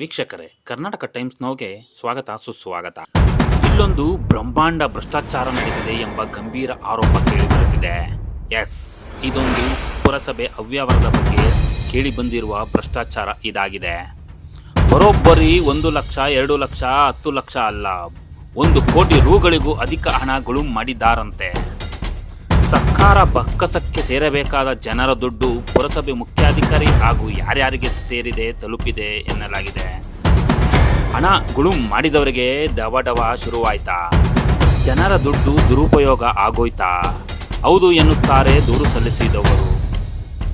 ವೀಕ್ಷಕರೇ, ಕರ್ನಾಟಕ ಟೈಮ್ಸ್ ನೋಗೆ ಸ್ವಾಗತ, ಸುಸ್ವಾಗತ. ಇಲ್ಲೊಂದು ಬ್ರಹ್ಮಾಂಡ ಭ್ರಷ್ಟಾಚಾರ ನಡೆದಿದೆ ಎಂಬ ಗಂಭೀರ ಆರೋಪ ಕೇಳಿಬರುತ್ತಿದೆ. ಎಸ್, ಇದೊಂದು ಪುರಸಭೆ ಅವ್ಯವಹಾರದ ಬಗ್ಗೆ ಕೇಳಿಬಂದಿರುವ ಭ್ರಷ್ಟಾಚಾರ ಇದಾಗಿದೆ. ಬರೋಬ್ಬರಿ ಒಂದು ಲಕ್ಷ, ಎರಡು ಲಕ್ಷ, ಹತ್ತು ಲಕ್ಷ ಅಲ್ಲ, ಒಂದು ಕೋಟಿ ರೂಗಳಿಗೂ ಅಧಿಕ ಹಣಗಳು ಮಾಡಿದ್ದಾರಂತೆ. ಸರ್ಕಾರ ಬಕ್ಕಸಕ್ಕೆ ಸೇರಬೇಕಾದ ಜನರ ದುಡ್ಡು ಪುರಸಭೆ ಮುಖ್ಯಾಧಿಕಾರಿ ಹಾಗೂ ಯಾರ್ಯಾರಿಗೆ ಸೇರಿದೆ ತಲುಪಿದೆ ಎನ್ನಲಾಗಿದೆ. ಹಣ ಗುಳುಂ ಮಾಡಿದವರಿಗೆ ದವಡವ ಶುರುವಾಯ್ತಾ? ಜನರ ದುಡ್ಡು ದುರುಪಯೋಗ ಆಗೋಯ್ತಾ? ಹೌದು ಎನ್ನುತ್ತಾರೆ ದೂರು ಸಲ್ಲಿಸಿದವರು.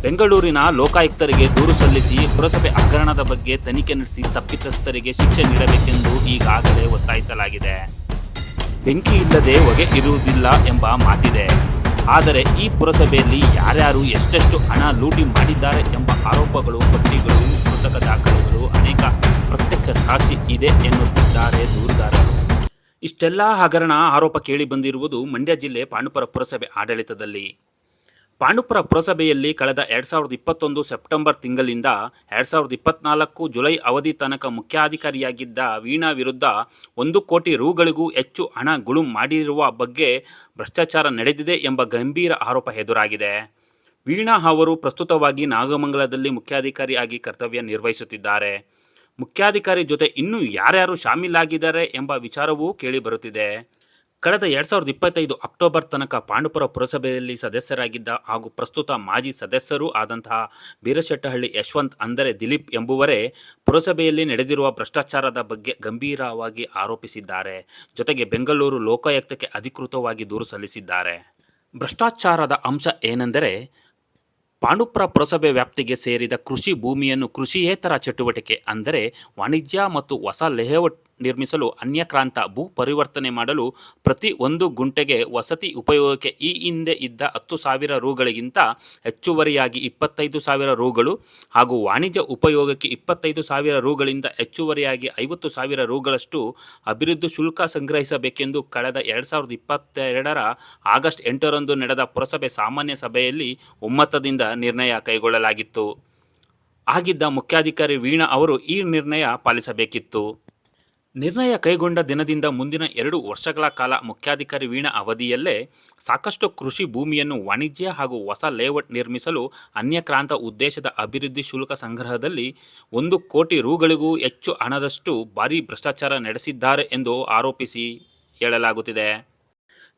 ಬೆಂಗಳೂರಿನ ಲೋಕಾಯುಕ್ತರಿಗೆ ದೂರು ಸಲ್ಲಿಸಿ ಪುರಸಭೆ ಹಗರಣದ ಬಗ್ಗೆ ತನಿಖೆ ನಡೆಸಿ ತಪ್ಪಿತಸ್ಥರಿಗೆ ಶಿಕ್ಷೆ ನೀಡಬೇಕೆಂದು ಈಗಾಗಲೇ ಒತ್ತಾಯಿಸಲಾಗಿದೆ. ಬೆಂಕಿ ಇಲ್ಲದೆ ಹೊಗೆ ಇರುವುದಿಲ್ಲ ಎಂಬ ಮಾತಿದೆ. ಆದರೆ ಈ ಪುರಸಭೆಯಲ್ಲಿ ಯಾರ್ಯಾರು ಎಷ್ಟೆಷ್ಟು ಹಣ ಲೂಟಿ ಮಾಡಿದ್ದಾರೆ ಎಂಬ ಆರೋಪಗಳು, ಪಟ್ಟಿಗಳು ಕೃತಕ ದಾಖಲೆಗಳು ಅನೇಕ ಪ್ರತ್ಯಕ್ಷ ಸಾಕ್ಷಿ ಇದೆ ಎನ್ನುತ್ತಿದ್ದಾರೆ ದೂರುದಾರರು. ಇಷ್ಟೆಲ್ಲಾ ಹಗರಣ ಆರೋಪ ಕೇಳಿ ಬಂದಿರುವುದು ಮಂಡ್ಯ ಜಿಲ್ಲೆ ಪಾಂಡುಪುರ ಪುರಸಭೆ ಆಡಳಿತದಲ್ಲಿ. ಪಾಂಡುಪುರ ಪುರಸಭೆಯಲ್ಲಿ ಕಳೆದ ಎರಡು ಸಾವಿರದ ಇಪ್ಪತ್ತೊಂದು ಸೆಪ್ಟೆಂಬರ್ ತಿಂಗಳಿಂದ ಎರಡು ಸಾವಿರದ ಇಪ್ಪತ್ನಾಲ್ಕು ಜುಲೈ ಅವಧಿ ತನಕ ಮುಖ್ಯಾಧಿಕಾರಿಯಾಗಿದ್ದ ವೀಣಾ ವಿರುದ್ಧ ಒಂದು ಕೋಟಿ ರೂಗಳಿಗೂ ಹೆಚ್ಚು ಹಣ ಗುಳು ಮಾಡಿರುವ ಬಗ್ಗೆ ಭ್ರಷ್ಟಾಚಾರ ನಡೆದಿದೆ ಎಂಬ ಗಂಭೀರ ಆರೋಪ ಎದುರಾಗಿದೆ. ವೀಣಾ ಅವರು ಪ್ರಸ್ತುತವಾಗಿ ನಾಗಮಂಗಲದಲ್ಲಿ ಮುಖ್ಯಾಧಿಕಾರಿಯಾಗಿ ಕರ್ತವ್ಯ ನಿರ್ವಹಿಸುತ್ತಿದ್ದಾರೆ. ಮುಖ್ಯಾಧಿಕಾರಿ ಜೊತೆ ಇನ್ನೂ ಯಾರ್ಯಾರು ಶಾಮೀಲಾಗಿದ್ದಾರೆ ಎಂಬ ವಿಚಾರವೂ ಕೇಳಿಬರುತ್ತಿದೆ ಕಳೆದ ಎರಡ್ ಸಾವಿರದ ಇಪ್ಪತ್ತೈದು ಅಕ್ಟೋಬರ್ ತನಕ ಪಾಂಡುಪುರ ಪುರಸಭೆಯಲ್ಲಿ ಸದಸ್ಯರಾಗಿದ್ದ ಹಾಗೂ ಪ್ರಸ್ತುತ ಮಾಜಿ ಸದಸ್ಯರೂ ಆದಂತಹ ಬೀರಶೆಟ್ಟಹಳ್ಳಿ ಯಶವಂತ್ ಅಂದರೆ ದಿಲೀಪ್ ಎಂಬುವರೇ ಪುರಸಭೆಯಲ್ಲಿ ನಡೆದಿರುವ ಭ್ರಷ್ಟಾಚಾರದ ಬಗ್ಗೆ ಗಂಭೀರವಾಗಿ ಆರೋಪಿಸಿದ್ದಾರೆ. ಜೊತೆಗೆ ಬೆಂಗಳೂರು ಲೋಕಾಯುಕ್ತಕ್ಕೆ ಅಧಿಕೃತವಾಗಿ ದೂರು ಸಲ್ಲಿಸಿದ್ದಾರೆ. ಭ್ರಷ್ಟಾಚಾರದ ಅಂಶ ಏನೆಂದರೆ ಪಾಂಡುಪುರ ಪುರಸಭೆ ವ್ಯಾಪ್ತಿಗೆ ಸೇರಿದ ಕೃಷಿ ಭೂಮಿಯನ್ನು ಕೃಷಿಯೇತರ ಚಟುವಟಿಕೆ ಅಂದರೆ ವಾಣಿಜ್ಯ ಮತ್ತು ಹೊಸ ಲೇಔಟ್ ನಿರ್ಮಿಸಲು ಅನ್ಯಕ್ರಾಂತ ಭೂ ಪರಿವರ್ತನೆ ಮಾಡಲು ಪ್ರತಿ ಒಂದು ಗುಂಟೆಗೆ ವಸತಿ ಉಪಯೋಗಕ್ಕೆ ಈ ಹಿಂದೆ ಇದ್ದ ಹತ್ತು ಸಾವಿರ ರೂಗಳಿಗಿಂತ ಹೆಚ್ಚುವರಿಯಾಗಿ ಇಪ್ಪತ್ತೈದು ಸಾವಿರ ರೂಗಳು ಹಾಗೂ ವಾಣಿಜ್ಯ ಉಪಯೋಗಕ್ಕೆ ಇಪ್ಪತ್ತೈದು ಸಾವಿರ ರೂಗಳಿಂದ ಹೆಚ್ಚುವರಿಯಾಗಿ ಐವತ್ತು ಸಾವಿರ ರೂಗಳಷ್ಟು ಅಭಿವೃದ್ಧಿ ಶುಲ್ಕ ಸಂಗ್ರಹಿಸಬೇಕೆಂದು ಕಳೆದ ಎರಡು ಸಾವಿರದ ಇಪ್ಪತ್ತೆರಡರ ಆಗಸ್ಟ್ ಎಂಟರಂದು ನಡೆದ ಪುರಸಭೆ ಸಾಮಾನ್ಯ ಸಭೆಯಲ್ಲಿ ಒಮ್ಮತದಿಂದ ನಿರ್ಣಯ ಕೈಗೊಳ್ಳಲಾಗಿತ್ತು. ಆಗಿದ್ದ ಮುಖ್ಯಾಧಿಕಾರಿ ವೀಣಾ ಅವರು ಈ ನಿರ್ಣಯ ಪಾಲಿಸಬೇಕಿತ್ತು. ನಿರ್ಣಯ ಕೈಗೊಂಡ ದಿನದಿಂದ ಮುಂದಿನ ಎರಡು ವರ್ಷಗಳ ಕಾಲ ಮುಖ್ಯಾಧಿಕಾರಿ ವೀಣಾ ಅವಧಿಯಲ್ಲೇ ಸಾಕಷ್ಟು ಕೃಷಿ ಭೂಮಿಯನ್ನು ವಾಣಿಜ್ಯ ಹಾಗೂ ಹೊಸ ಲೇಔಟ್ ನಿರ್ಮಿಸಲು ಅನ್ಯಕ್ರಾಂತ ಉದ್ದೇಶದ ಅಭಿವೃದ್ಧಿ ಶುಲ್ಕ ಸಂಗ್ರಹದಲ್ಲಿ ಒಂದು ಕೋಟಿ ರೂಗಳಿಗೂ ಹೆಚ್ಚು ಹಣದಷ್ಟು ಭಾರೀ ಭ್ರಷ್ಟಾಚಾರ ನಡೆಸಿದ್ದಾರೆ ಎಂದು ಆರೋಪಿಸಿ ಹೇಳಲಾಗುತ್ತಿದೆ.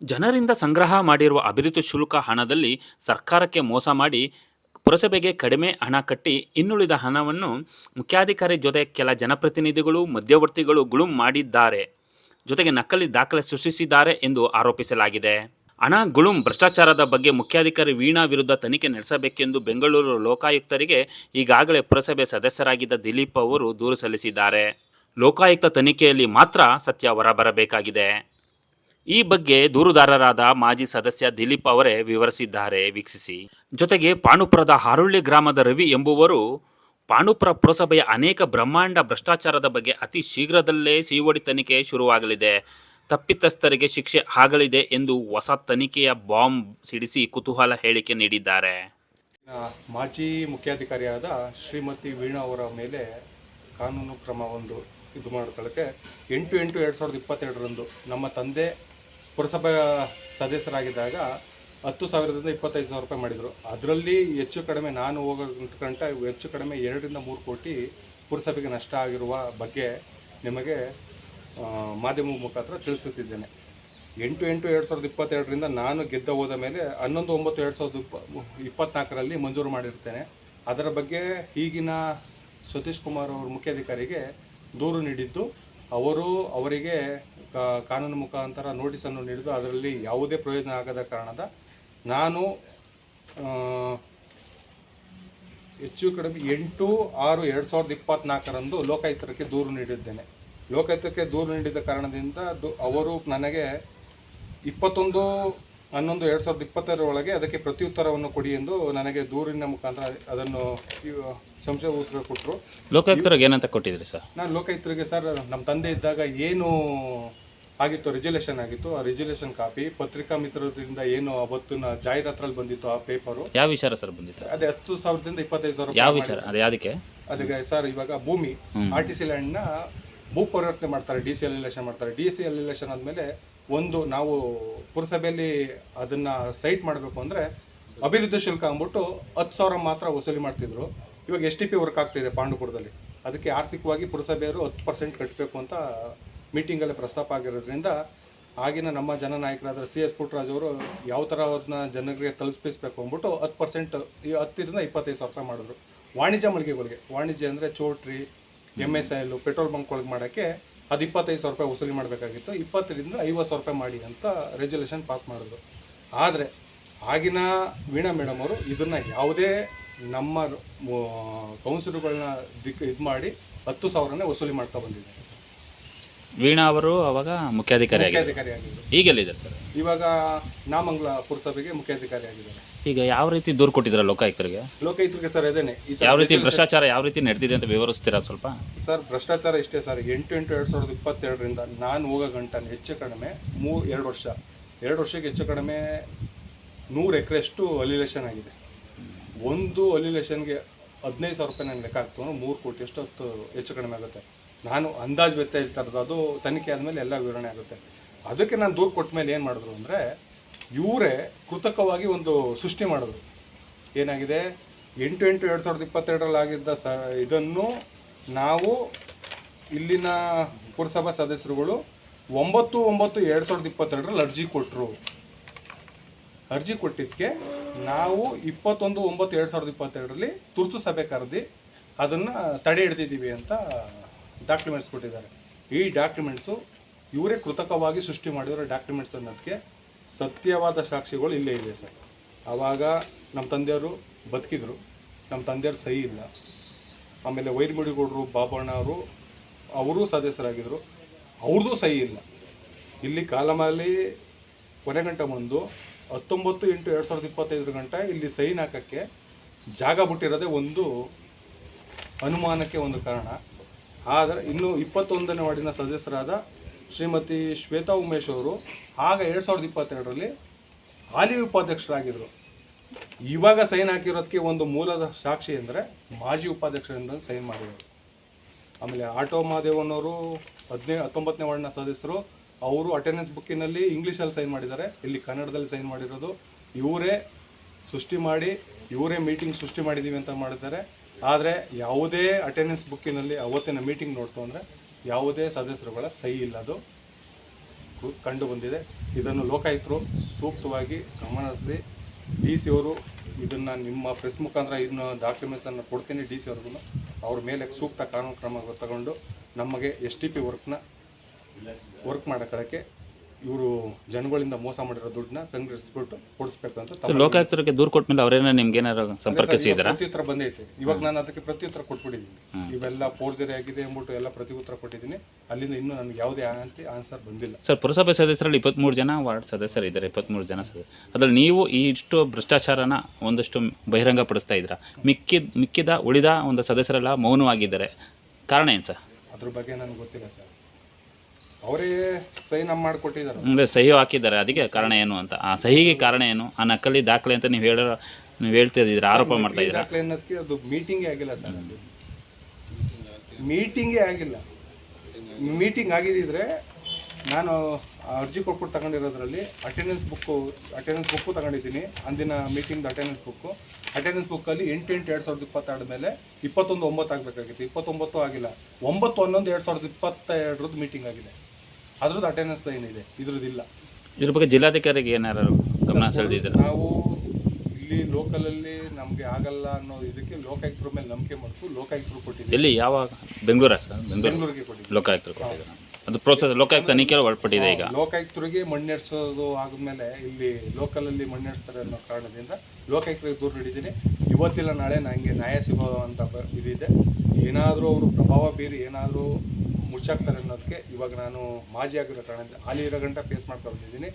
ಜನರಿಂದ ಸಂಗ್ರಹ ಮಾಡಿರುವ ಅಭಿವೃದ್ಧಿ ಶುಲ್ಕ ಹಣದಲ್ಲಿ ಸರ್ಕಾರಕ್ಕೆ ಮೋಸ ಮಾಡಿ ಪುರಸಭೆಗೆ ಕಡಿಮೆ ಹಣ ಕಟ್ಟಿ ಇನ್ನುಳಿದ ಹಣವನ್ನು ಮುಖ್ಯಾಧಿಕಾರಿ ಜೊತೆ ಕೆಲ ಜನಪ್ರತಿನಿಧಿಗಳು, ಮಧ್ಯವರ್ತಿಗಳು ಗುಳುಂ ಮಾಡಿದ್ದಾರೆ. ಜೊತೆಗೆ ನಕಲಿ ದಾಖಲೆ ಸೃಷ್ಟಿಸಿದ್ದಾರೆ ಎಂದು ಆರೋಪಿಸಲಾಗಿದೆ. ಹಣ ಗುಳುಂ ಭ್ರಷ್ಟಾಚಾರದ ಬಗ್ಗೆ ಮುಖ್ಯಾಧಿಕಾರಿ ವೀಣಾ ವಿರುದ್ಧ ತನಿಖೆ ನಡೆಸಬೇಕೆಂದು ಬೆಂಗಳೂರು ಲೋಕಾಯುಕ್ತರಿಗೆ ಈಗಾಗಲೇ ಪುರಸಭೆ ಸದಸ್ಯರಾಗಿದ್ದ ದಿಲೀಪ್ ಅವರು ದೂರು ಸಲ್ಲಿಸಿದ್ದಾರೆ. ಲೋಕಾಯುಕ್ತ ತನಿಖೆಯಲ್ಲಿ ಮಾತ್ರ ಸತ್ಯ ಹೊರಬರಬೇಕಾಗಿದೆ. ಈ ಬಗ್ಗೆ ದೂರುದಾರರಾದ ಮಾಜಿ ಸದಸ್ಯ ದಿಲೀಪ್ ಅವರೇ ವಿವರಿಸಿದ್ದಾರೆ. ವೀಕ್ಷಿಸಿ. ಜೊತೆಗೆ ಪಾಣುಪುರದ ಹಾರುಳ್ಳಿ ಗ್ರಾಮದ ರವಿ ಎಂಬುವರು ಪಾಣುಪುರ ಪುರಸಭೆಯ ಅನೇಕ ಬ್ರಹ್ಮಾಂಡ ಭ್ರಷ್ಟಾಚಾರದ ಬಗ್ಗೆ ಅತಿ ಶೀಘ್ರದಲ್ಲೇ ಸಿಒಡಿ ತನಿಖೆ ಶುರುವಾಗಲಿದೆ. ತಪ್ಪಿತಸ್ಥರಿಗೆ ಶಿಕ್ಷೆ ಆಗಲಿದೆ ಎಂದು ಹೊಸ ತನಿಖೆಯ ಬಾಂಬ್ ಸಿಡಿಸಿ ಕುತೂಹಲ ಹೇಳಿಕೆ ನೀಡಿದ್ದಾರೆ. ಮಾಜಿ ಮುಖ್ಯಾಧಿಕಾರಿಯಾದ ಶ್ರೀಮತಿ ವೀಣಾ ಅವರ ಮೇಲೆ ಕಾನೂನು ಕ್ರಮ ಒಂದು ಇದು ಮಾಡ್ಕೊಳ್ಳೋಕ್ಕೆ ಎಂಟು ಎಂಟು ಎರಡು ಸಾವಿರದ ಇಪ್ಪತ್ತೆರಡರಂದು ನಮ್ಮ ತಂದೆ ಪುರಸಭಾ ಸದಸ್ಯರಾಗಿದ್ದಾಗ ಹತ್ತು ಸಾವಿರದಿಂದ ಇಪ್ಪತ್ತೈದು ಸಾವಿರ ರೂಪಾಯಿ ಮಾಡಿದರು. ಅದರಲ್ಲಿ ಹೆಚ್ಚು ಕಡಿಮೆ ನಾನು ಹೋಗೋಗಂಟ ಹೆಚ್ಚು ಕಡಿಮೆ ಎರಡರಿಂದ ಮೂರು ಕೋಟಿ ಪುರಸಭೆಗೆ ನಷ್ಟ ಆಗಿರುವ ಬಗ್ಗೆ ನಿಮಗೆ ಮಾಧ್ಯಮ ಮುಖಾಂತರ ತಿಳಿಸುತ್ತಿದ್ದೇನೆ. ಎಂಟು ಎಂಟು ಎರಡು ಸಾವಿರದ ಇಪ್ಪತ್ತೆರಡರಿಂದ ನಾನು ಗೆದ್ದ ಹೋದ ಮೇಲೆ ಹನ್ನೊಂದು ಒಂಬತ್ತು ಎರಡು ಸಾವಿರದ ಇಪ್ಪ, ಇಪ್ಪತ್ನಾಲ್ಕರಲ್ಲಿ ಮಂಜೂರು ಮಾಡಿರ್ತೇನೆ. ಅದರ ಬಗ್ಗೆ ಈಗಿನ ಸತೀಶ್ ಕುಮಾರ್ ಅವರು ಮುಖ್ಯಾಧಿಕಾರಿಗೆ ದೂರು ನೀಡಿದ್ದು ಅವರು ಅವರಿಗೆ ಕಾನೂನು ಮುಖಾಂತರ ನೋಟಿಸನ್ನು ನೀಡಿದ್ದು ಅದರಲ್ಲಿ ಯಾವುದೇ ಪ್ರಯೋಜನ ಆಗದ ಕಾರಣದ ನಾನು ಹೆಚ್ಚು ಕಡಿಮೆ ಎಂಟು ಆರು ಎರಡು ಸಾವಿರದ ಇಪ್ಪತ್ನಾಲ್ಕರಂದು ಲೋಕಾಯುಕ್ತಕ್ಕೆ ದೂರು ನೀಡಿದ್ದೇನೆ. ಲೋಕಾಯುಕ್ತಕ್ಕೆ ದೂರು ನೀಡಿದ ಕಾರಣದಿಂದ ಅವರು ನನಗೆ ಇಪ್ಪತ್ತೊಂದು ಹನ್ನೊಂದು ಎರಡು ಸಾವಿರದ ಇಪ್ಪತ್ತರ ಒಳಗೆ ಅದಕ್ಕೆ ಪ್ರತ್ಯುತ್ತರವನ್ನು ಕೊಡಿ ಎಂದು ನನಗೆ ದೂರಿನ ಮುಖಾಂತರ ಅದನ್ನು ಸಂಶಯ ಉತ್ತರ ಕೊಟ್ಟರು ಲೋಕಾಯುಕ್ತರಿಗೆ ಏನಂತ ಕೊಟ್ಟಿದ್ರಿ ಸರ್? ನಾನು ಲೋಕಾಯುಕ್ತರಿಗೆ ಸರ್ ನಮ್ಮ ತಂದೆ ಇದ್ದಾಗ ಏನು ಆಗಿತ್ತು ರೆಜುಲೇಷನ್ ಆಗಿತ್ತು. ಆ ರೆಜುಲೇಷನ್ ಕಾಪಿ ಪತ್ರಿಕಾ ಮಿತ್ರದಿಂದ ಏನು ಅವತ್ತಿನ ಜಾಹೀರಾತ್ರಲ್ಲಿ ಬಂದಿತ್ತು ಆ ಪೇಪರು. ಯಾವ ವಿಚಾರ ಸರ್ ಬಂದಿತ್ತು? ಅದೇ ಹತ್ತು ಸಾವಿರದಿಂದ ಇಪ್ಪತ್ತೈದು ಸಾವಿರ ಯಾವ ವಿಚಾರ? ಅದೇ ಯಾವುದಕ್ಕೆ? ಅದಕ್ಕೆ ಸರ್ ಇವಾಗ ಭೂಮಿ. ಆರ್ ಟಿ ಸಿ ಲ್ಯಾಂಡ್ನ ಭೂ ಪರಿವರ್ತನೆ ಮಾಡ್ತಾರೆ ಡಿ ಸಿ ಎಲ್ ಎಲೆಕ್ಷನ್ ಮಾಡ್ತಾರೆ. ಡಿ ಸಿ ಎಲ್ ಎಲೆಕ್ಷನ್ ಆದಮೇಲೆ ಒಂದು ನಾವು ಪುರಸಭೆಯಲ್ಲಿ ಅದನ್ನ ಸೈಟ್ ಮಾಡಬೇಕು ಅಂದರೆ ಅಭಿವೃದ್ಧಿ ಶುಲ್ಕ ಅಂದ್ಬಿಟ್ಟು ಹತ್ತು ಸಾವಿರ ಮಾತ್ರ ವಸೂಲಿ ಮಾಡ್ತಿದ್ರು. ಇವಾಗ ಎಸ್ ಟಿ ಪಿ ವರ್ಕ್ ಆಗ್ತಿದೆ ಪಾಂಡುಪುರದಲ್ಲಿ ಅದಕ್ಕೆ ಆರ್ಥಿಕವಾಗಿ ಪುರಸಭೆಯವರು ಹತ್ತು ಪರ್ಸೆಂಟ್ ಕಟ್ಟಬೇಕು ಅಂತ ಮೀಟಿಂಗಲ್ಲಿ ಪ್ರಸ್ತಾಪ ಆಗಿರೋದ್ರಿಂದ ಆಗಿನ ನಮ್ಮ ಜನನಾಯಕರಾದ ಸಿ ಎಸ್ ಪುಟ್ಟರಾಜ್ ಅವರು ಯಾವ ಥರ ಅದನ್ನ ಜನರಿಗೆ ತಲುಪಿಸ್ಬೇಕು ಅಂದ್ಬಿಟ್ಟು ಹತ್ತು ಪರ್ಸೆಂಟ್ ಈ ಹತ್ತರಿಂದ ಇಪ್ಪತ್ತೈದು ಸಾವಿರ ರೂಪಾಯಿ ಮಾಡಿದ್ರು. ವಾಣಿಜ್ಯ ಮಳಿಗೆಗಳಿಗೆ, ವಾಣಿಜ್ಯ ಅಂದರೆ ಚೋಟ್ರಿ ಎಂ ಎಸ್ ಐ ಪೆಟ್ರೋಲ್ ಬಂಕ್ಗಳಿಗೆ ಮಾಡೋಕ್ಕೆ ಅದು ಇಪ್ಪತ್ತೈದು ಸಾವಿರ ರೂಪಾಯಿ ವಸೂಲಿ ಮಾಡಬೇಕಾಗಿತ್ತು. ಇಪ್ಪತ್ತರಿಂದ ಐವತ್ತು ಸಾವಿರ ರೂಪಾಯಿ ಮಾಡಿ ಅಂತ ರೆಜುಲೇಷನ್ ಪಾಸ್ ಮಾಡಿದ್ರು. ಆದರೆ ಆಗಿನ ವೀಣಾ ಮೇಡಮ್ ಅವರು ಇದನ್ನು ಯಾವುದೇ ನಮ್ಮ ಕೌನ್ಸಿಲರ್ಗಳನ್ನ ದಿಕ್ ಇದು ಮಾಡಿ ಹತ್ತು ಸಾವಿರನೇ ವಸೂಲಿ ಮಾಡ್ತಾ ಬಂದಿದ್ದಾರೆ. ವೀಣಾ ಅವರು ಅವಾಗ ಮುಖ್ಯಾಧಿಕಾರಿ ಆಗಿದ್ದಾರೆ ಮುಖ್ಯಾಧಿಕಾರಿ ಆಗಿದ್ರು ಈಗೆಲ್ಲಿದ್ದಾರೆ? ಸರ್ ಇವಾಗ ನಾಮಂಗ್ಲ ಪುರಸಭೆಗೆ ಮುಖ್ಯಾಧಿಕಾರಿ ಆಗಿದ್ದಾರೆ ಈಗ ಯಾವ ರೀತಿ ದೂರು ಕೊಟ್ಟಿದ್ದೀರಾ ಲೋಕಾಯುಕ್ತರಿಗೆ? ಲೋಕಾಯುಕ್ತರಿಗೆ ಸರ್ ಅದೇನೆ. ಈ ಥರ ಯಾವ ರೀತಿ ಭ್ರಷ್ಟಾಚಾರ ಯಾವ ರೀತಿ ನಡೆದಿದೆ ಅಂತ ವಿವರಿಸ್ತೀರಾ ಸ್ವಲ್ಪ? ಸರ್ ಭ್ರಷ್ಟಾಚಾರ ಇಷ್ಟೇ ಸರ್. ಎಂಟು ಎಂಟು ಎರಡು ಸಾವಿರದ ಇಪ್ಪತ್ತೆರಡರಿಂದ ನಾನು ಹೋಗೋ ಗಂಟೆ ಹೆಚ್ಚು ಕಡಿಮೆ ಮೂ ಎರಡು ವರ್ಷ. ಎರಡು ವರ್ಷಕ್ಕೆ ಹೆಚ್ಚು ಕಡಿಮೆ ನೂರು ಎಕರೆಷ್ಟು ಅಲಿಲೇಷನ್ ಆಗಿದೆ. ಒಂದು ಅಲಿಲೇಷನ್ಗೆ ಹದಿನೈದು ಸಾವಿರ ರೂಪಾಯಿ ನಾನು ಲೆಕ್ಕ ಹಾಕ್ತು ಮೂರು ಕೋಟಿ ಅಷ್ಟು ಹತ್ತು ಹೆಚ್ಚು ಕಡಿಮೆ ಆಗುತ್ತೆ. ನಾನು ಅಂದಾಜು ವ್ಯತ್ಯ ಹೇಳ್ತಾ ಅದು ತನಿಖೆ ಆದಮೇಲೆ ಎಲ್ಲ ವಿವರಣೆ ಆಗುತ್ತೆ. ಅದಕ್ಕೆ ನಾನು ದೂರು ಕೊಟ್ಟ ಮೇಲೆ ಏನು ಮಾಡಿದ್ರು ಅಂದರೆ, ಇವರೇ ಕೃತಕವಾಗಿ ಒಂದು ಸೃಷ್ಟಿ ಮಾಡಿದ್ರು. ಏನಾಗಿದೆ? ಎಂಟು ಎಂಟು ಎರಡು ಸಾವಿರದ ಇಪ್ಪತ್ತೆರಡರಲ್ಲಿ ಆಗಿದ್ದ ಸ, ಇದನ್ನು ನಾವು ಇಲ್ಲಿನ ಪುರಸಭಾ ಸದಸ್ಯರುಗಳು ಒಂಬತ್ತು ಒಂಬತ್ತು ಎರಡು ಸಾವಿರದ ಇಪ್ಪತ್ತೆರಡರಲ್ಲಿ ಅರ್ಜಿ ಕೊಟ್ಟರು ಅರ್ಜಿ ಕೊಟ್ಟಿದ್ದಕ್ಕೆ ನಾವು ಇಪ್ಪತ್ತೊಂದು ಒಂಬತ್ತು ಎರಡು ಸಾವಿರದ ಇಪ್ಪತ್ತೆರಡರಲ್ಲಿ ತುರ್ತು ಸಭೆ ಕರೆದು ಅದನ್ನು ತಡೆ ಹಿಡ್ದಿದ್ದೀವಿ ಅಂತ ಡಾಕ್ಯುಮೆಂಟ್ಸ್ ಕೊಟ್ಟಿದ್ದಾರೆ. ಈ ಡಾಕ್ಯುಮೆಂಟ್ಸು ಇವರೇ ಕೃತಕವಾಗಿ ಸೃಷ್ಟಿ ಮಾಡಿರೋ ಡಾಕ್ಯುಮೆಂಟ್ಸ್ ಅನ್ನೋದಕ್ಕೆ ಸತ್ಯವಾದ ಸಾಕ್ಷಿಗಳು ಇಲ್ಲೇ ಇದೆ ಸರ್. ಆವಾಗ ನಮ್ಮ ತಂದೆಯವರು ಬದುಕಿದ್ರು. ನಮ್ಮ ತಂದೆಯವ್ರ ಸಹಿ ಇಲ್ಲ. ಆಮೇಲೆ ವೈರ್ಮುಡಿಗೌಡರು, ಬಾಬಣ್ಣ ಅವರು, ಅವರೂ ಸದಸ್ಯರಾಗಿದ್ದರು ಅವ್ರದ್ದು ಸಹಿ ಇಲ್ಲ. ಇಲ್ಲಿ ಕಾಲಮಲ್ಲಿ ಕೊನೆ ಗಂಟೆ ಮುಂದು ಹತ್ತೊಂಬತ್ತು ಎಂಟು ಎರಡು ಸಾವಿರದ ಇಪ್ಪತ್ತೈದರ ಗಂಟೆ ಇಲ್ಲಿ ಸೈನ್ ಹಾಕೋಕ್ಕೆ ಜಾಗ ಬಿಟ್ಟಿರೋದೇ ಒಂದು ಅನುಮಾನಕ್ಕೆ ಒಂದು ಕಾರಣ. ಆದರೆ ಇನ್ನು ಇಪ್ಪತ್ತೊಂದನೇ ವಾರ್ಡಿನ ಸದಸ್ಯರಾದ ಶ್ರೀಮತಿ ಶ್ವೇತಾ ಉಮೇಶ್ ಅವರು ಆಗ ಎರಡು ಸಾವಿರದ ಇಪ್ಪತ್ತೆರಡರಲ್ಲಿ ಹಾಲಿ ಉಪಾಧ್ಯಕ್ಷರಾಗಿದ್ದರು ಇವಾಗ ಸೈನ್ ಹಾಕಿರೋದಕ್ಕೆ ಒಂದು ಮೂಲದ ಸಾಕ್ಷಿ ಅಂದರೆ ಮಾಜಿ ಉಪಾಧ್ಯಕ್ಷರಿಂದ ಸೈನ್ ಮಾಡಿದರು ಆಮೇಲೆ ಆಟೋ ಮಹಾದೇವನವರು ಹದಿನೈದು ಹತ್ತೊಂಬತ್ತನೇ ವಾರ್ಡಿನ ಸದಸ್ಯರು, ಅವರು ಅಟೆಂಡೆನ್ಸ್ ಬುಕ್ಕಿನಲ್ಲಿ ಇಂಗ್ಲೀಷಲ್ಲಿ ಸೈನ್ ಮಾಡಿದ್ದಾರೆ, ಇಲ್ಲಿ ಕನ್ನಡದಲ್ಲಿ ಸೈನ್ ಮಾಡಿರೋದು. ಇವರೇ ಸೃಷ್ಟಿ ಮಾಡಿ, ಇವರೇ ಮೀಟಿಂಗ್ ಸೃಷ್ಟಿ ಮಾಡಿದ್ದೀವಿ ಅಂತ ಮಾಡಿದ್ದಾರೆ. ಆದರೆ ಯಾವುದೇ ಅಟೆಂಡೆನ್ಸ್ ಬುಕ್ಕಿನಲ್ಲಿ ಅವತ್ತಿನ ಮೀಟಿಂಗ್ ನೋಡ್ತು ಅಂದರೆ ಯಾವುದೇ ಸದಸ್ಯರುಗಳ ಸಹಿ ಇಲ್ಲದು ಕಂಡು ಬಂದಿದೆ. ಇದನ್ನು ಲೋಕಾಯುಕ್ತರು ಸೂಕ್ತವಾಗಿ ಗಮನಿಸಿ ಡಿ ಸಿ ಅವರು ಇದನ್ನು ನಿಮ್ಮ ಪ್ರೆಸ್ ಮುಖಾಂತರ ಇನ್ನು ಡಾಕ್ಯುಮೆಂಟ್ಸನ್ನು ಕೊಡ್ತೀನಿ. ಡಿ ಸಿ ಅವ್ರಿಗೂ. ಅವ್ರ ಮೇಲೆ ಸೂಕ್ತ ಕಾನೂನು ಕ್ರಮ ತಗೊಂಡು ನಮಗೆ ಎಸ್ ಟಿ ಪಿ ವರ್ಕ್ನ ವರ್ಕ್ ಮಾಡೋಕ್ಕೆ ಇವರು ಜನಗಳಿಂದ ಮೋಸ ಮಾಡಿರೋ ದುಡ್ಡನ್ನ ಸಂಗ್ರಹಿಸ್ಬಿಟ್ಟು ಕೊಡಿಸ್ಬೇಕು ಅಂತ ಸೊ ಲೋಕಾಯುಕ್ತರಿಗೆ ದೂರು ಕೊಟ್ಮೇಲೆ ಅವರೇನ ನಿಮ್ಗೆ ಏನಾರು ಸಂಪರ್ಕಿಸಿದ್ದೀರಾ ಪ್ರತ್ಯುತ್ತರ ಬಂದೈತೆ ಇವಾಗ ನಾನು ಅದಕ್ಕೆ ಪ್ರತ್ಯುತ್ತರ ಕೊಟ್ಬಿಟ್ಟಿದ್ದೀನಿ. ಇವೆಲ್ಲ ಫೋರ್ಜರಿ ಆಗಿದೆ ಅಂದ್ಬಿಟ್ಟು ಎಲ್ಲ ಉತ್ತರ ಕೊಟ್ಟಿದ್ದೀನಿ. ಅಲ್ಲಿಂದ ಇನ್ನೂ ನನಗೆ ಯಾವುದೇ ಆಂತಿ ಆನ್ಸರ್ ಬಂದಿಲ್ಲ. ಸರ್ ಪುರಸಭೆ ಸದಸ್ಯರಲ್ಲಿ ಇಪ್ಪತ್ತ್ಮೂರು ಜನ ವಾರ್ಡ್ ಸದಸ್ಯರು ಇದ್ದಾರೆ ಇಪ್ಪತ್ತ್ಮೂರು ಜನ ಸದಸ್ಯ ಅದರಲ್ಲಿ ನೀವು ಈ ಇಷ್ಟು ಭ್ರಷ್ಟಾಚಾರನ ಒಂದಷ್ಟು ಬಹಿರಂಗಪಡಿಸ್ತಾ ಇದ್ದೀರಾ? ಮಿಕ್ಕಿದ ಮಿಕ್ಕಿದ ಉಳಿದ ಒಂದು ಸದಸ್ಯರೆಲ್ಲ ಮೌನವಾಗಿದ್ದಾರೆ. ಕಾರಣ ಏನು ಸರ್? ಅದ್ರ ಬಗ್ಗೆ ನನಗೆ ಗೊತ್ತಿಲ್ಲ ಸರ್. ಅವರೇ ಸಹಿ ನಮ್ಮ ಮಾಡಿಕೊಟ್ಟಿದ್ದಾರೆ. ಅಂದರೆ ಸಹಿ ಹಾಕಿದ್ದಾರೆ. ಅದಕ್ಕೆ ಕಾರಣ ಏನು ಅಂತ? ಆ ಸಹಿಗೆ ಕಾರಣ ಏನು? ಆ ನಕಲಿ ದಾಖಲೆ ಅಂತ ನೀವು ಹೇಳೋ ನೀವು ಹೇಳ್ತಾ ಇದ್ದೀರಾ ಆರೋಪ ಮಾಡ್ತಾ ಇದ್ದೀರಾ? ದಾಖಲೆ ಅನ್ನೋದಕ್ಕೆ ಅದು ಮೀಟಿಂಗೇ ಆಗಿಲ್ಲ ಸರ್ ಅದು ಮೀಟಿಂಗೇ ಆಗಿಲ್ಲ. ಮೀಟಿಂಗ್ ಆಗಿದ್ದಿದ್ರೆ ನಾನು ಆ ಅರ್ಜಿ ಕೊಟ್ಬಿಟ್ಟು ತಗೊಂಡಿರೋದ್ರಲ್ಲಿ ಅಟೆಂಡೆನ್ಸ್ ಬುಕ್ಕು ಅಟೆಂಡೆನ್ಸ್ ಬುಕ್ಕು ತಗೊಂಡಿದ್ದೀನಿ. ಅಂದಿನ ಮೀಟಿಂಗ್ ಅಟೆಂಡೆನ್ಸ್ ಬುಕ್ಕು ಅಟೆಂಡೆನ್ಸ್ ಬುಕ್ಕಲ್ಲಿ ಎಂಟು ಎಂಟು ಎರಡು ಸಾವಿರದ ಇಪ್ಪತ್ತೆರಡು ಮೇಲೆ ಇಪ್ಪತ್ತೊಂದು ಒಂಬತ್ತು ಆಗಬೇಕಾಗಿತ್ತು. ಇಪ್ಪತ್ತೊಂಬತ್ತು ಆಗಿಲ್ಲ. ಒಂಬತ್ತು ಹನ್ನೊಂದು ಎರಡು ಸಾವಿರದ ಇಪ್ಪತ್ತೆರಡರದ್ದು ಮೀಟಿಂಗ್ ಆಗಿದೆ. ಅದ್ರದ್ದು ಅಟೆಂಡೆನ್ಸ್ ಏನಿದೆ ಇದ್ರದ್ದಿಲ್ಲ. ಇದ್ರ ಬಗ್ಗೆ ಜಿಲ್ಲಾಧಿಕಾರಿಗೆ ಏನಾರು ಗಮನ ಸೆಳೆದಿದ್ದಾರೆ? ನಾವು ಇಲ್ಲಿ ಲೋಕಲಲ್ಲಿ ನಮಗೆ ಆಗಲ್ಲ ಅನ್ನೋ ಇದಕ್ಕೆ ಲೋಕಾಯುಕ್ತರ ಮೇಲೆ ನಂಬಿಕೆ ಮಾಡ್ತು ಲೋಕಾಯುಕ್ತರು ಕೊಟ್ಟಿದ್ದೆ ಎಲ್ಲಿ ಯಾವಾಗ? ಬೆಂಗಳೂರ ಸರ್? ಬೆಂಗಳೂರು ಬೆಂಗಳೂರಿಗೆ ಕೊಟ್ಟಿದ್ದೆ ಲೋಕಾಯುಕ್ತರು ಕೊಟ್ಟಿದ್ದಾರೆ? ಅದು ಪ್ರೋಸೆಸ್ ಲೋಕಾಯುಕ್ತ ತನಿಖೆಗೆ ಒಳಪಟ್ಟಿದೆ ಈಗ. ಲೋಕಾಯುಕ್ತರಿಗೆ ಮಣ್ಣೆಡ್ಸೋದು ಆದಮೇಲೆ ಇಲ್ಲಿ ಲೋಕಲಲ್ಲಿ ಮಣ್ಣೆಡ್ಸ್ತಾರೆ ಅನ್ನೋ ಕಾರಣದಿಂದ ಲೋಕಾಯುಕ್ತರಿಗೆ ದೂರ ನೀಡಿದ್ದೀನಿ. ಇವತ್ತಿಲ್ಲ ನಾಳೆ ನನಗೆ ನ್ಯಾಯ ಸಿಗೋ ಅಂತ ಬ- ಇದಿದೆ. ಏನಾದರೂ ಅವರು ಪ್ರಭಾವ ಬೀರಿ ಏನಾದರೂ ಮುಚ್ಚಾಕ್ತಾರೆ ಅನ್ನೋದಕ್ಕೆ ಇವಾಗ ನಾನು ಮಾಜಿ ಆಗಿರೋ ಕಾರಣದಿಂದ ಹಾಲಿ ಇರೋ ಗಂಟ ಫೇಸ್ ಮಾಡ್ತಾ ಬಂದಿದ್ದೀನಿ.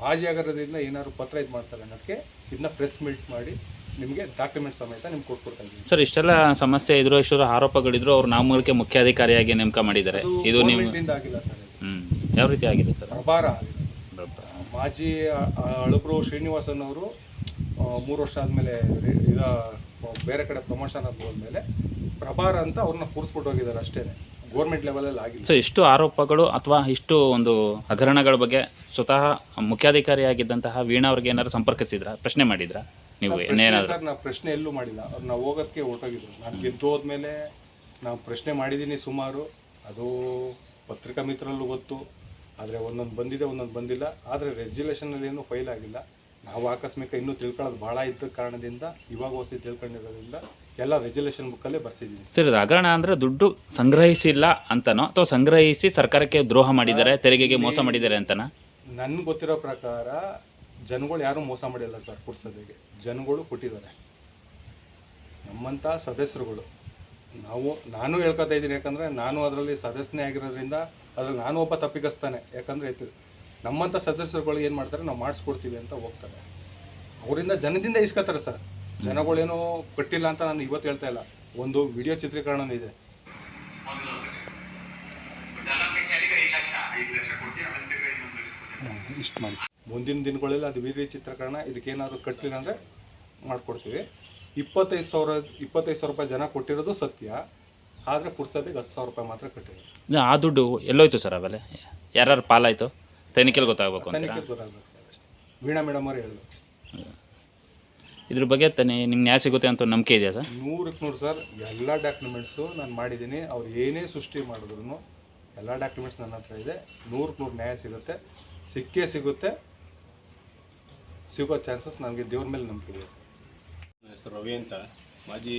ಮಾಜಿ ಆಗಿರೋದ್ರಿಂದ ಏನಾದ್ರು ಪತ್ರ ಇದು ಮಾಡ್ತಾರೆ ಅನ್ನೋದಕ್ಕೆ ಇದನ್ನ ಪ್ರೆಸ್ ಮೀಟ್ ಮಾಡಿ ನಿಮಗೆ ಡಾಕ್ಯುಮೆಂಟ್ ಸಮೇತ ನಿಮ್ಗೆ ಕೊಟ್ಕೊಡ್ತಾ ಇದ್ದೀನಿ. ಸರ್ ಇಷ್ಟೆಲ್ಲ ಸಮಸ್ಯೆ ಇದ್ರು ಇಷ್ಟರ ಆರೋಪಗಳಿದ್ರು ಅವ್ರು ಮುಖ್ಯ ಮುಖ್ಯಾಧಿಕಾರಿಯಾಗಿ ನೇಮಕ ಮಾಡಿದ್ದಾರೆ. ಇದು ನೀವು ಆಗಿಲ್ಲ ಸರ್ ಹ್ಞೂ ಯಾವ ರೀತಿ ಆಗಿದೆ ಸರ್? ಪ್ರಭಾರ ಮಾಜಿ ಅಳಬ್ರು ಶ್ರೀನಿವಾಸನ್ ಅವರು ಮೂರು ವರ್ಷ ಆದಮೇಲೆ ಈಗ ಬೇರೆ ಕಡೆ ಪ್ರಮೋಷನ್ ಆಗಿ ಹೋದ್ಮೇಲೆ ಪ್ರಭಾರ ಅಂತ ಅವ್ರನ್ನ ಕೂರಿಸ್ಬಿಟ್ಟು ಹೋಗಿದ್ದಾರೆ ಅಷ್ಟೇ ಗೋರ್ಮೆಂಟ್ ಲೆವೆಲಲ್ಲಿ ಆಗಿಲ್ಲ. ಸೊ ಇಷ್ಟು ಆರೋಪಗಳು ಅಥವಾ ಇಷ್ಟು ಒಂದು ಹಗರಣಗಳ ಬಗ್ಗೆ ಸ್ವತಃ ಮುಖ್ಯಾಧಿಕಾರಿಯಾಗಿದ್ದಂತಹ ವೀಣಾ ಅವ್ರಿಗೆ ಏನಾದ್ರು ಸಂಪರ್ಕಿಸಿದ್ರಾ? ಪ್ರಶ್ನೆ ಮಾಡಿದ್ರಾ? ನೀವು ಏನೇನಾದ್ರು ಸರ್ ನಾವು ಪ್ರಶ್ನೆ ಎಲ್ಲೂ ಮಾಡಿಲ್ಲ. ಅವ್ರು ನಾವು ಹೋಗೋದಕ್ಕೆ ಹೊರಟೋಗಿದ್ರು ನಾನು ಗೆದ್ದು ಹೋದ್ಮೇಲೆ ನಾವು ಪ್ರಶ್ನೆ ಮಾಡಿದ್ದೀನಿ ಸುಮಾರು. ಅದು ಪತ್ರಿಕಾ ಮಿತ್ರರಲ್ಲೂ ಗೊತ್ತು. ಆದರೆ ಒಂದೊಂದು ಬಂದಿದೆ ಒಂದೊಂದು ಬಂದಿಲ್ಲ. ಆದರೆ ರೆಜ್ಯುಲೇಷನಲ್ಲಿ ಏನೂ ಫೈಲ್ ಆಗಿಲ್ಲ. ನಾವು ಆಕಸ್ಮಿಕ ಇನ್ನೂ ತಿಳ್ಕೊಳ್ಳೋದು ಭಾಳ ಇದ್ದ ಕಾರಣದಿಂದ ಇವಾಗ ಹೊಸ ತಿಳ್ಕೊಂಡಿರೋದ್ರಿಂದ ಎಲ್ಲ ರೆಜಲ್ಯೂಷನ್ ಬುಕ್ಕಲ್ಲೇ ಬರ್ಸಿದ್ದೀನಿ ಸರಿ ಇದು ಹಗರಣ ಅಂದ್ರೆ ದುಡ್ಡು ಸಂಗ್ರಹಿಸಿಲ್ಲ ಅಂತನೋ? ಅಥವಾ ಸಂಗ್ರಹಿಸಿ ಸರ್ಕಾರಕ್ಕೆ ದ್ರೋಹ ಮಾಡಿದ್ದಾರೆ ತೆರಿಗೆಗೆ ಮೋಸ ಮಾಡಿದ್ದಾರೆ ಅಂತನ? ನನ್ಗೆ ಗೊತ್ತಿರೋ ಪ್ರಕಾರ ಜನಗಳು ಯಾರೂ ಮೋಸ ಮಾಡಿಲ್ಲ ಸರ್ ಪುರ್ಸಭೆಗೆ. ಜನಗಳು ಕೊಟ್ಟಿದ್ದಾರೆ. ನಮ್ಮಂಥ ಸದಸ್ಯರುಗಳು. ನಾವು ನಾನು ಹೇಳ್ಕೊತಾ ಇದ್ದೀನಿ ಯಾಕಂದರೆ ನಾನು ಅದರಲ್ಲಿ ಸದಸ್ಯನೇ ಆಗಿರೋದ್ರಿಂದ ಅದ್ರಲ್ಲಿ ನಾನು ಒಬ್ಬ ತಪ್ಪಿಗಸ್ತಾನೆ. ಯಾಕಂದರೆ ನಮ್ಮಂಥ ಸದಸ್ಯರುಗಳು ಏನು ಮಾಡ್ತಾರೆ ನಾವು ಮಾಡಿಸ್ಕೊಡ್ತೀವಿ ಅಂತ ಹೋಗ್ತಾರೆ. ಅವರಿಂದ ಜನದಿಂದ ಇಸ್ಕೊತಾರೆ ಸರ್. ಜನಗಳೇನೋ ಕಟ್ಟಿಲ್ಲ ಅಂತ ನಾನು ಇವತ್ತು ಹೇಳ್ತಾ ಇಲ್ಲ. ಒಂದು ವಿಡಿಯೋ ಚಿತ್ರೀಕರಣ ಇದೆ. ಇಷ್ಟು ಮಾಡಿ. ಮುಂದಿನ ದಿನಗಳಲ್ಲಿ ಅದು ವೀರ್ಯ ಚಿತ್ರೀಕರಣ ಇದಕ್ಕೇನಾದರೂ ಕಟ್ಟಲಿಲ್ಲ ಅಂದರೆ ಮಾಡಿಕೊಡ್ತೀವಿ. ಇಪ್ಪತ್ತೈದು ಸಾವಿರ ಇಪ್ಪತ್ತೈದು ಸಾವಿರ ರೂಪಾಯಿ ಜನ ಕೊಟ್ಟಿರೋದು ಸತ್ಯ. ಆದರೆ ಪುರ್ಸದಿಗೆ ಹತ್ತು ಸಾವಿರ ರೂಪಾಯಿ ಮಾತ್ರ ಕಟ್ಟಿರೋದು ಆ ದುಡ್ಡು ಎಲ್ಲೋಯ್ತು ಸರ್ ಆಮೇಲೆ? ಯಾರ್ಯಾರು ಪಾಲಾಯಿತು? ತನಿಖೆಲಿ ಗೊತ್ತಾಗಬೇಕು ಅಂತೀರಾ? ತನಿಖೆ ಗೊತ್ತಾಗಬೇಕು ಸರ್ ವೀಣಾ ಮೇಡಮ್ ಅವರು ಹೇಳಿದ್ರು. ಇದ್ರ ಬಗ್ಗೆ ತಾನೆ ನಿಮ್ಗೆ ನ್ಯಾಯ ಸಿಗುತ್ತೆ ಅಂತ ನಂಬಿಕೆ ಇದೆಯಾ ಸರ್? ನೂರಕ್ಕೆ ನೂರು ಸರ್ ಎಲ್ಲ ಡಾಕ್ಯುಮೆಂಟ್ಸು ನಾನು ಮಾಡಿದ್ದೀನಿ. ಅವ್ರು ಏನೇ ಸೃಷ್ಟಿ ಮಾಡಿದ್ರು ಎಲ್ಲ ಡಾಕ್ಯುಮೆಂಟ್ಸ್ ನನ್ನ ಹತ್ರ ಇದೆ. ನೂರಕ್ಕೆ ನೂರು ನ್ಯಾಯ ಸಿಗುತ್ತೆ. ಸಿಕ್ಕೇ ಸಿಗುತ್ತೆ. ಸಿಗೋ ಚಾನ್ಸಸ್ ನನಗೆ ದೇವ್ರ ಮೇಲೆ ನಂಬಿಕೆ ಇದೆ ಸರ್. ನನ್ನ ಹೆಸರು ರವಿ ಅಂತ. ಮಾಜಿ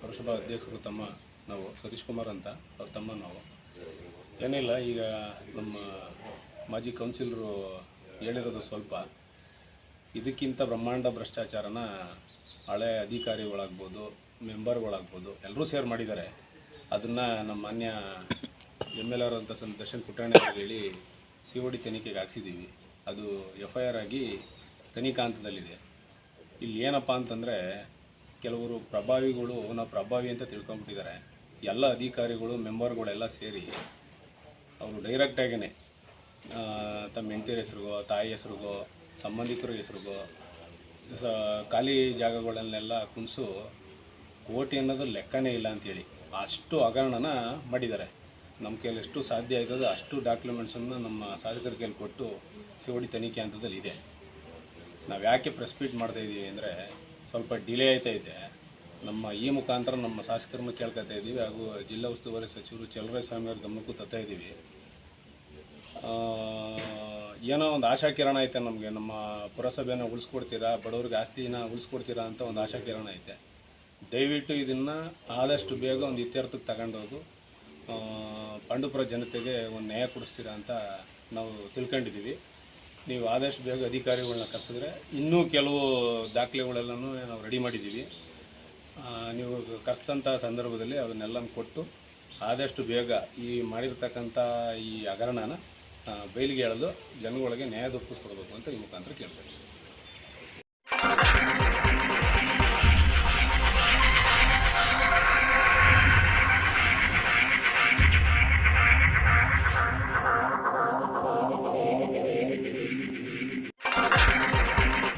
ಪುರಸಭಾ ಅಧ್ಯಕ್ಷರು ತಮ್ಮ ನಾವು ಸತೀಶ್ ಕುಮಾರ್ ಅಂತ. ಅವ್ರ ತಮ್ಮ ನಾವು. ಏನಿಲ್ಲ ಈಗ ನಮ್ಮ ಮಾಜಿ ಕೌನ್ಸಿಲರು ಹೇಳಿರೋದು ಸ್ವಲ್ಪ ಇದಕ್ಕಿಂತ ಬ್ರಹ್ಮಾಂಡ ಭ್ರಷ್ಟಾಚಾರನ ಹಳೆ ಅಧಿಕಾರಿಗಳಾಗ್ಬೋದು, ಮೆಂಬರ್ಗಳಾಗ್ಬೋದು ಎಲ್ಲರೂ ಸೇರ್ ಮಾಡಿದ್ದಾರೆ. ಅದನ್ನು ನಮ್ಮ ಮಾನ್ಯ ಎಂ ಎಲ್ ಆರ್ ಅಂತ ದರ್ಶನ್ ಪುಟ್ಟಣ್ಣ ಅಂತ ಹೇಳಿ ಸಿ ಒ ಡಿ ತನಿಖೆಗೆ ಹಾಕ್ಸಿದ್ದೀವಿ. ಅದು ಎಫ್ ಐ ಆರ್ ಆಗಿ ತನಿಖಾ ಹಂತದಲ್ಲಿದೆ ಇಲ್ಲಿ ಏನಪ್ಪ ಅಂತಂದರೆ ಕೆಲವರು ಪ್ರಭಾವಿಗಳು ನಾವು ಪ್ರಭಾವಿ ಅಂತ ತಿಳ್ಕೊಂಬಿಟ್ಟಿದ್ದಾರೆ ಎಲ್ಲ ಅಧಿಕಾರಿಗಳು, ಮೆಂಬರ್ಗಳೆಲ್ಲ ಸೇರಿ ಅವರು ಡೈರೆಕ್ಟಾಗೇ ತಮ್ಮ ಹೆಂಡತಿಯರ ಹೆಸ್ರಿಗೋ ತಾಯಿ ಹೆಸ್ರಿಗೋ ಸಂಬಂಧಿಕರ ಹೆಸರು ಸ, ಖಾಲಿ ಜಾಗಗಳನ್ನೆಲ್ಲ ಕುಣಿಸು ಕೋಟಿ ಅನ್ನೋದು ಲೆಕ್ಕನೇ ಇಲ್ಲ ಅಂತೇಳಿ. ಅಷ್ಟು ಹಗರಣನ ಮಾಡಿದ್ದಾರೆ. ನಮ್ಮ ಕೈಯಲ್ಲಿ ಎಷ್ಟು ಸಾಧ್ಯ ಆಯ್ತದೋ ಅಷ್ಟು ಡಾಕ್ಯುಮೆಂಟ್ಸನ್ನು ನಮ್ಮ ಶಾಸಕರ ಕೈಲಿ ಕೊಟ್ಟು ಸಿ ಒ ಡಿ ತನಿಖೆ ಹಂತದಲ್ಲಿ ಇದೆ. ನಾವು ಯಾಕೆ ಪ್ರೆಸ್ ಮೀಟ್ ಮಾಡ್ತಾ ಇದ್ದೀವಿ ಅಂದರೆ ಸ್ವಲ್ಪ ಡಿಲೇ ಆಯ್ತಾ ಇದೆ. ನಮ್ಮ ಈ ಮುಖಾಂತರ ನಮ್ಮ ಶಾಸಕರನ್ನು ಕೇಳ್ಕೊತಾ ಇದ್ದೀವಿ ಹಾಗೂ ಜಿಲ್ಲಾ ಉಸ್ತುವಾರಿ ಸಚಿವರು ಚಲರಾಯ ಸ್ವಾಮಿಯವ್ರ ಗಮನಕ್ಕೂ ತತ್ತಾ ಇದ್ದೀವಿ ಏನೋ ಒಂದು ಆಶಾಕಿರಣ ಐತೆ ನಮಗೆ. ನಮ್ಮ ಪುರಸಭೆನ ಉಳಿಸ್ಕೊಡ್ತೀರಾ ಬಡವ್ರಿಗೆ ಆಸ್ತಿನ ಉಳಿಸ್ಕೊಡ್ತೀರಾ ಅಂತ ಒಂದು ಆಶಾಕಿರಣ ಐತೆ. ದಯವಿಟ್ಟು ಇದನ್ನು ಆದಷ್ಟು ಬೇಗ ಒಂದು ಇತ್ಯರ್ಥಕ್ಕೆ ತಗೊಂಡೋದು ಆ, ಪಾಂಡುಪುರ ಜನತೆಗೆ ಒಂದು ನ್ಯಾಯ ಕೊಡಿಸ್ತೀರಾ ಅಂತ ನಾವು ತಿಳ್ಕೊಂಡಿದ್ದೀವಿ. ನೀವು ಆದಷ್ಟು ಬೇಗ ಅಧಿಕಾರಿಗಳನ್ನ ಕರೆಸಿದ್ರೆ ಇನ್ನೂ ಕೆಲವು ದಾಖಲೆಗಳೆಲ್ಲನೂ ನಾವು ರೆಡಿ ಮಾಡಿದ್ದೀವಿ. ನೀವು ಕರೆಸ್ತಂಥ ಸಂದರ್ಭದಲ್ಲಿ ಅದನ್ನೆಲ್ಲ ಕೊಟ್ಟು ಆದಷ್ಟು ಬೇಗ ಈ ಮಾಡಿರ್ತಕ್ಕಂಥ ಈ ಹಗರಣನ ಬಯಲಿಗೆ ಹೇಳಲು ಜನಗಳಿಗೆ ನ್ಯಾಯ ದೊರಕಿಸ್ಕೊಡ್ಬೇಕು ಅಂತ ಈ ಮುಖಾಂತರ ಕೇಳ್ತೀನಿ